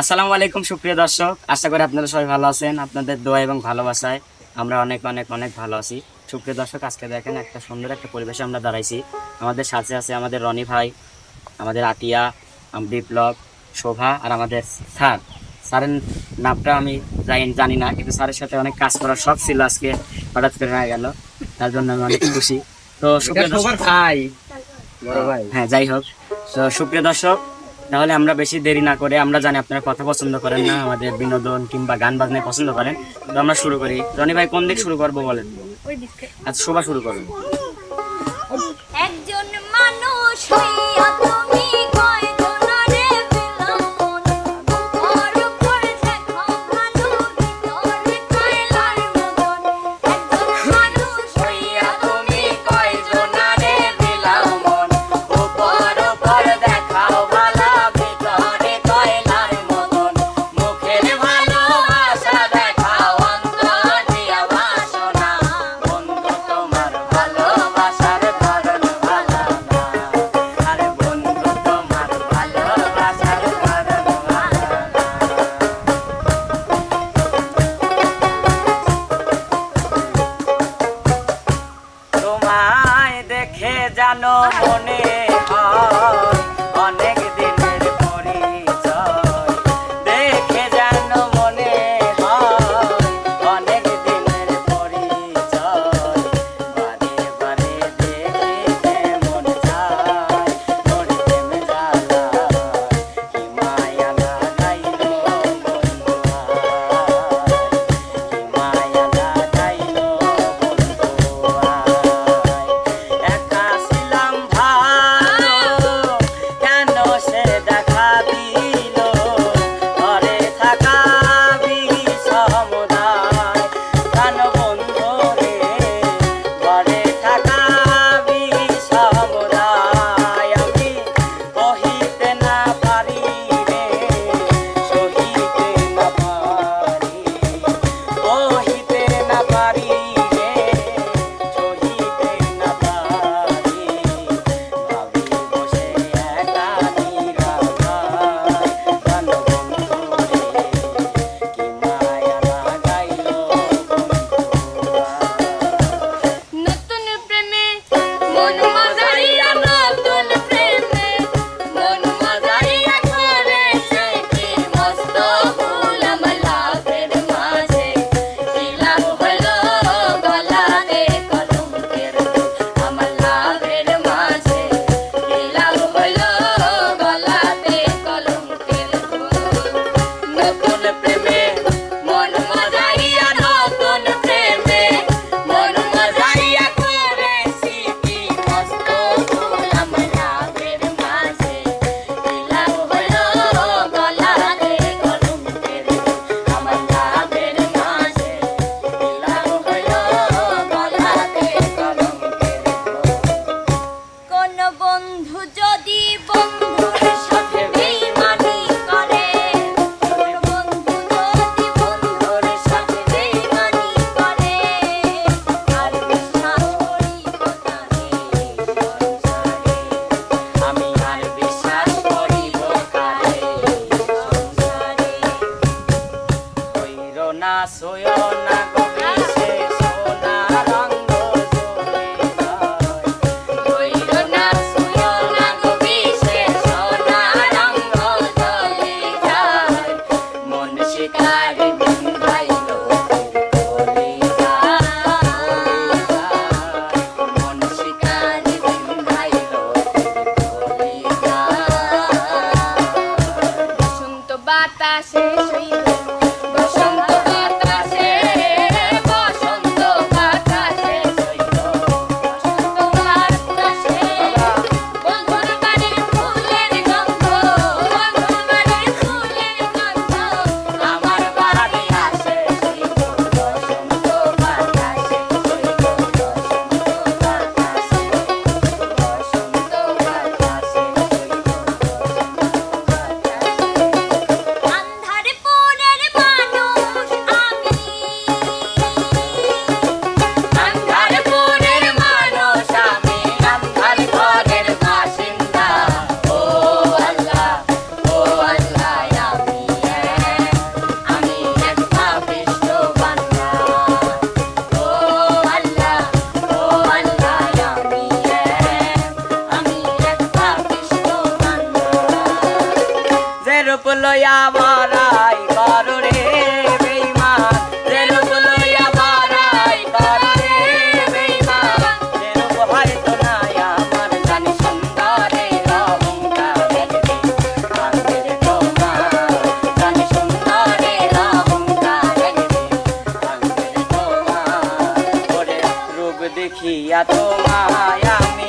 আসসালামু আলাইকুম সুপ্রিয় দর্শক। আশা করি আপনারা সবাই ভালো আছেন। আপনাদের দোয়া এবং ভালোবাসায় আমরা অনেক অনেক অনেক ভালো আছি। সুপ্রিয় দর্শক আজকে দেখেন একটা সুন্দর একটা পরিবেশে আমরা দাঁড়াইছি। আমাদের সাথে আছে আমাদের রনি ভাই আমাদের আতিয়া বিপ্লব শোভা আর আমাদের স্যার। স্যারের নামটা আমি জানি না কিন্তু স্যারের সাথে অনেক কাজ করার শখ ছিল আজকে হঠাৎ করে হয়ে গেল। তার জন্য আমি অনেক খুশি। তো সুপ্রিয় দর্শক হ্যাঁ, হ্যাঁ যাই হোক। তো সুপ্রিয় দর্শক তাহলে আমরা বেশি দেরি না করে আমরা জানি আপনারা কথা পছন্দ করেন না আমাদের বিনোদন কিংবা গান বাজনা পছন্দ করেন। তো আমরা শুরু করি। রনি ভাই কোন দিক শুরু করব বলেন? আচ্ছা শোভা শুরু করুন। একজন মানুষ যেন মনে হয়। আসে। লয়া মারাই করো রে বেইমান। রে লোক লয়া মারাই করো রে বেইমান। রে লোক হয় তো নাই আমার জানি সুন্দরে লবঙ্গা দেখবে। আমি তোমার জানি সুন্দরে লবঙ্গা দেখবে। আমি তোমার রূপ দেখিয়া তোমায় আমি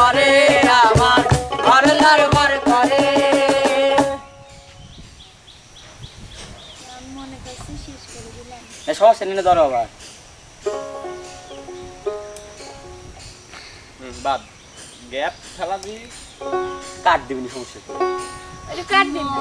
করে আমার ঘর দরবার করে। সমস্যা নিয়ে ধরো আবার। বাদ। গ্যাপ খেলা দিই কাট দিবি সমস্যা করে কাট দিবি।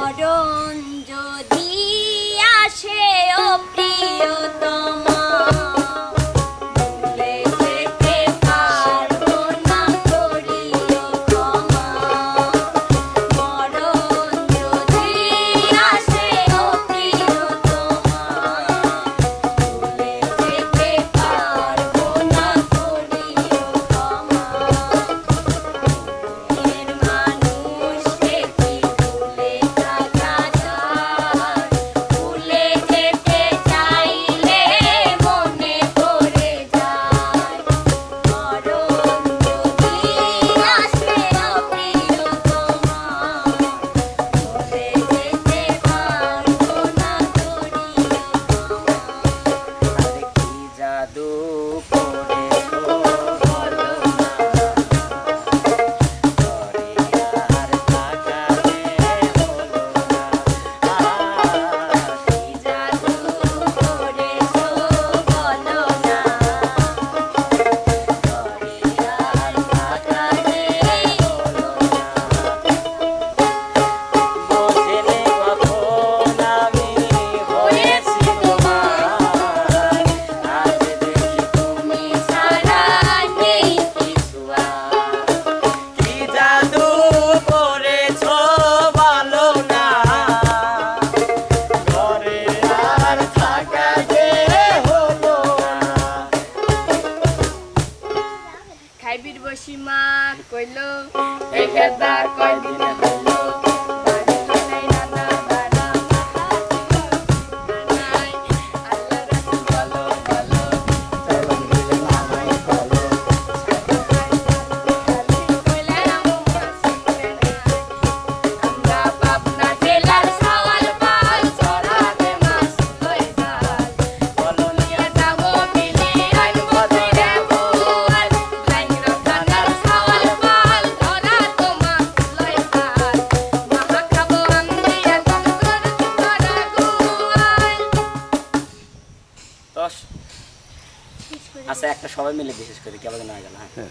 হ্যাঁ।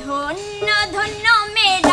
ধন্য ধন্য মেয়ে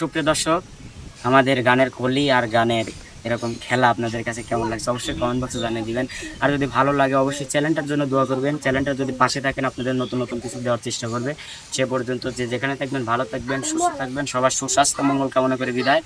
সুপ্রিয় দর্শক, আমাদের গানের কলি আর গানের এরকম খেলা আপনাদের কাছে কেমন লাগছে অবশ্যই কমেন্ট বক্সে জানিয়ে দিবেন। আর যদি ভালো লাগে অবশ্যই চ্যানেলটার জন্য দোয়া করবেন। চ্যানেলটা যদি পাশে থাকেন, আপনাদের নতুন নতুন কিছু দেওয়ার চেষ্টা করবে। সে পর্যন্ত যে যেখানে থাকবেন, ভালো থাকবেন, সুস্থ থাকবেন। সবার সুস্বাস্থ্য, মঙ্গল কামনা করে বিদায়।